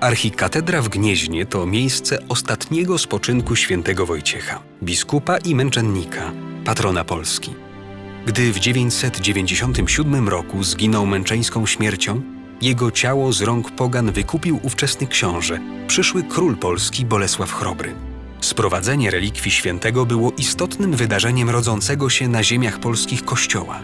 Archikatedra w Gnieźnie to miejsce ostatniego spoczynku świętego Wojciecha, biskupa i męczennika, patrona Polski. Gdy w 997 roku zginął męczeńską śmiercią, jego ciało z rąk pogan wykupił ówczesny książę, przyszły król polski Bolesław Chrobry. Sprowadzenie relikwii świętego było istotnym wydarzeniem rodzącego się na ziemiach polskich kościoła.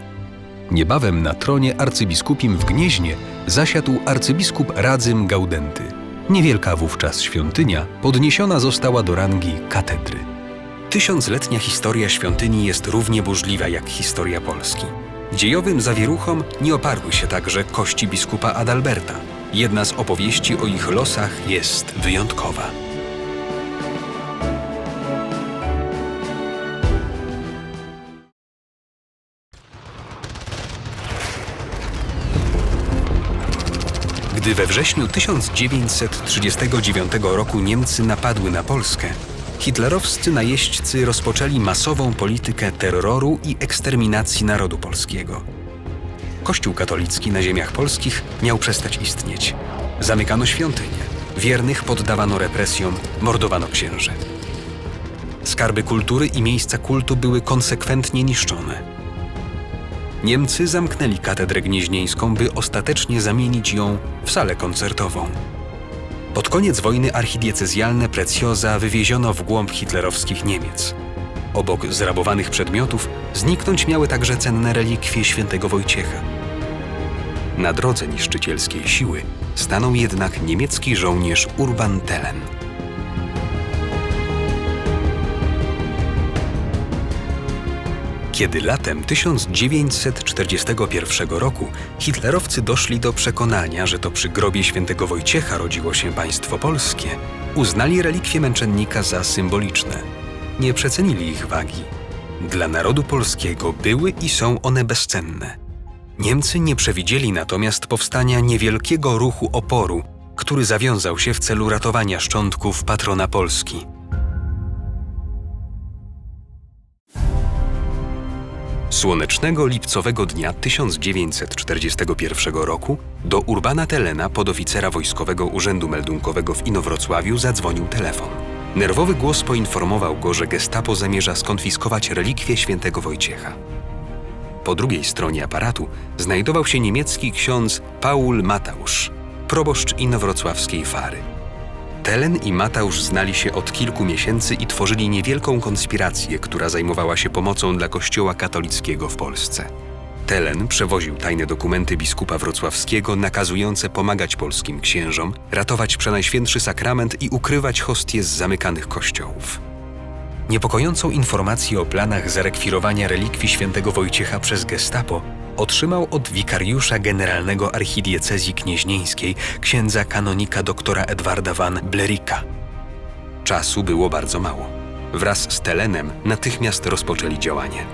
Niebawem na tronie arcybiskupim w Gnieźnie zasiadł arcybiskup Radzym Gaudenty. Niewielka wówczas świątynia podniesiona została do rangi katedry. Tysiącletnia historia świątyni jest równie burzliwa jak historia Polski. Dziejowym zawieruchom nie oparły się także kości biskupa Adalberta. Jedna z opowieści o ich losach jest wyjątkowa. Gdy we wrześniu 1939 roku Niemcy napadły na Polskę, hitlerowscy najeźdźcy rozpoczęli masową politykę terroru i eksterminacji narodu polskiego. Kościół katolicki na ziemiach polskich miał przestać istnieć. Zamykano świątynie, wiernych poddawano represjom, mordowano księży. Skarby kultury i miejsca kultu były konsekwentnie niszczone. Niemcy zamknęli katedrę gnieźnieńską, by ostatecznie zamienić ją w salę koncertową. Pod koniec wojny archidiecezjalne precjoza wywieziono w głąb hitlerowskich Niemiec. Obok zrabowanych przedmiotów zniknąć miały także cenne relikwie świętego Wojciecha. Na drodze niszczycielskiej siły stanął jednak niemiecki żołnierz Urban Telen. Kiedy latem 1941 roku hitlerowcy doszli do przekonania, że to przy grobie świętego Wojciecha rodziło się państwo polskie, uznali relikwie męczennika za symboliczne. Nie przecenili ich wagi. Dla narodu polskiego były i są one bezcenne. Niemcy nie przewidzieli natomiast powstania niewielkiego ruchu oporu, który zawiązał się w celu ratowania szczątków patrona Polski. Słonecznego lipcowego dnia 1941 roku do Urbana Telena, podoficera Wojskowego Urzędu Meldunkowego w Inowrocławiu, zadzwonił telefon. Nerwowy głos poinformował go, że gestapo zamierza skonfiskować relikwie świętego Wojciecha. Po drugiej stronie aparatu znajdował się niemiecki ksiądz Paul Mateusz, proboszcz inowrocławskiej Fary. Telen i Mateusz znali się od kilku miesięcy i tworzyli niewielką konspirację, która zajmowała się pomocą dla Kościoła katolickiego w Polsce. Telen przewoził tajne dokumenty biskupa wrocławskiego nakazujące pomagać polskim księżom, ratować przenajświętszy sakrament i ukrywać hostie z zamykanych kościołów. Niepokojącą informację o planach zarekwirowania relikwii świętego Wojciecha przez gestapo otrzymał od wikariusza generalnego archidiecezji knieźnieńskiej, księdza kanonika doktora Edwarda van Blerika. Czasu było bardzo mało. Wraz z Telenem natychmiast rozpoczęli działanie.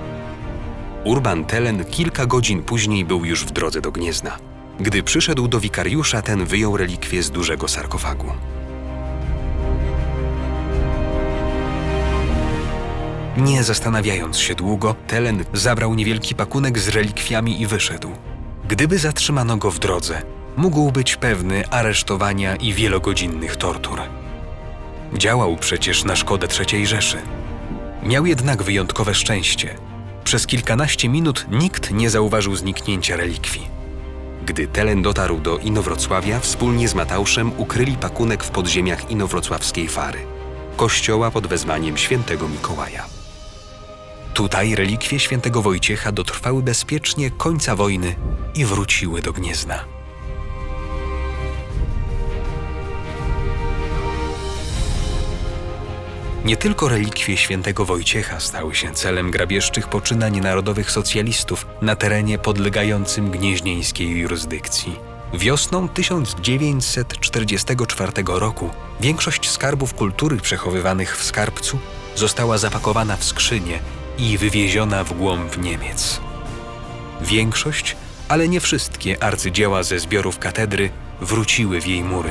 Urban Telen kilka godzin później był już w drodze do Gniezna. Gdy przyszedł do wikariusza, ten wyjął relikwie z dużego sarkofagu. Nie zastanawiając się długo, Telen zabrał niewielki pakunek z relikwiami i wyszedł. Gdyby zatrzymano go w drodze, mógł być pewny aresztowania i wielogodzinnych tortur. Działał przecież na szkodę III Rzeszy. Miał jednak wyjątkowe szczęście. Przez kilkanaście minut nikt nie zauważył zniknięcia relikwii. Gdy Telen dotarł do Inowrocławia, wspólnie z Matauszem ukryli pakunek w podziemiach inowrocławskiej Fary, kościoła pod wezwaniem świętego Mikołaja. Tutaj relikwie świętego Wojciecha dotrwały bezpiecznie końca wojny i wróciły do Gniezna. Nie tylko relikwie świętego Wojciecha stały się celem grabieżczych poczynań narodowych socjalistów na terenie podlegającym gnieźnieńskiej jurysdykcji. Wiosną 1944 roku większość skarbów kultury przechowywanych w skarbcu została zapakowana w skrzynie i wywieziona w głąb Niemiec. Większość, ale nie wszystkie arcydzieła ze zbiorów katedry wróciły w jej mury.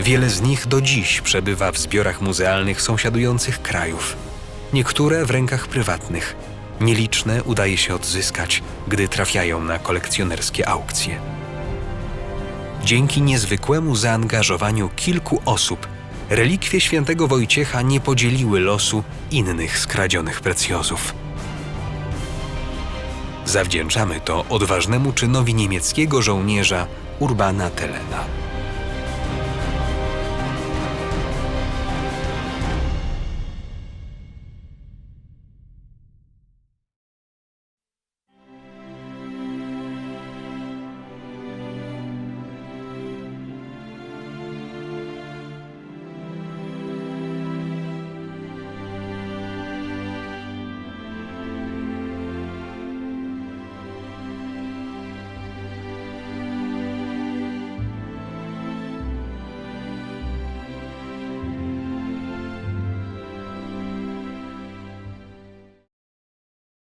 Wiele z nich do dziś przebywa w zbiorach muzealnych sąsiadujących krajów. Niektóre w rękach prywatnych. Nieliczne udaje się odzyskać, gdy trafiają na kolekcjonerskie aukcje. Dzięki niezwykłemu zaangażowaniu kilku osób, relikwie świętego Wojciecha nie podzieliły losu innych skradzionych precjozów. Zawdzięczamy to odważnemu czynowi niemieckiego żołnierza Urbana Telena.